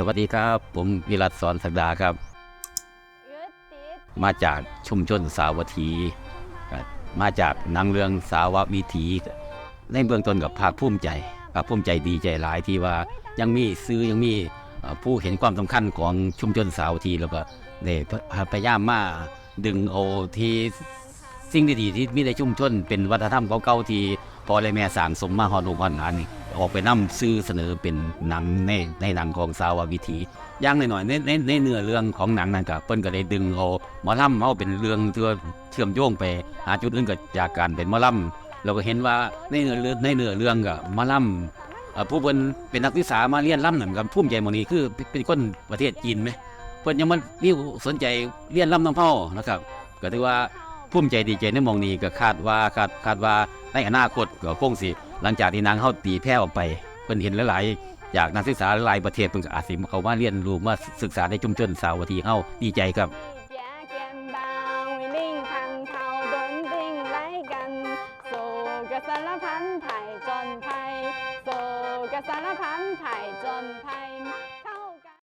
สวัสดีครับ ผมวิรัตสอนศักดาครับ มาจากชุมชนสาวัตถี มาจากนังเรืองสาววิถี ในเบื้องต้นกับภาคภูมิใจภาคภูมิใจดีใจหลายที่ว่ายังมีซื้อยังมีผู้เห็นความสำคัญของชุมชนสาวัตถีแล้วก็ได้พยายามมาดึงเอที่สิ่งดีๆที่มีในชุมชนเป็นวัฒนธรรมเก่าๆที่พอและแม่สางสมมาฮอดลูกฮอดหลานนี่ ออกไปนำซื้อเสนอเป็นหนังในในหนังของสาววิถีอย่างหน่อยๆในในในเนื้อเรื่องของหนังนั่นก็เปิ้นก็ได้ดึงเอาหมอลำเอาเป็นเรื่องที่ว่าเชื่อมโยงไปหาจุดอื่นก็จากการเป็นหมอลำเราก็เห็นว่าในเนื้อเรื่องในเนื้อเรื่องก็หมอลำผู้เพิ่นเป็นนักศึกษามาเรียนลำนั่นก็ภูมิใจมองนี้คือเป็นคนประเทศจีนไหมเพิ่นยังมันมีสนใจเรียนลำน้ำเผานะครับก็ถือว่าภูมิใจดีใจในมองนี้ก็คาดว่าคาดคาดว่าในอนาคตก็คงสิ หลังจากที่นางเข้าตีแพร่ออกไปเพิ่นเห็นหลายๆจากนักศึกษาหลายประเทศเพิ่นก็อาสิเขามาเรียนรู้มาศึกษาในชุมชนสาวทีเฮาดีใจครับสารพันไผ่จนไผ่โศกสารพันไผ่จนไผ่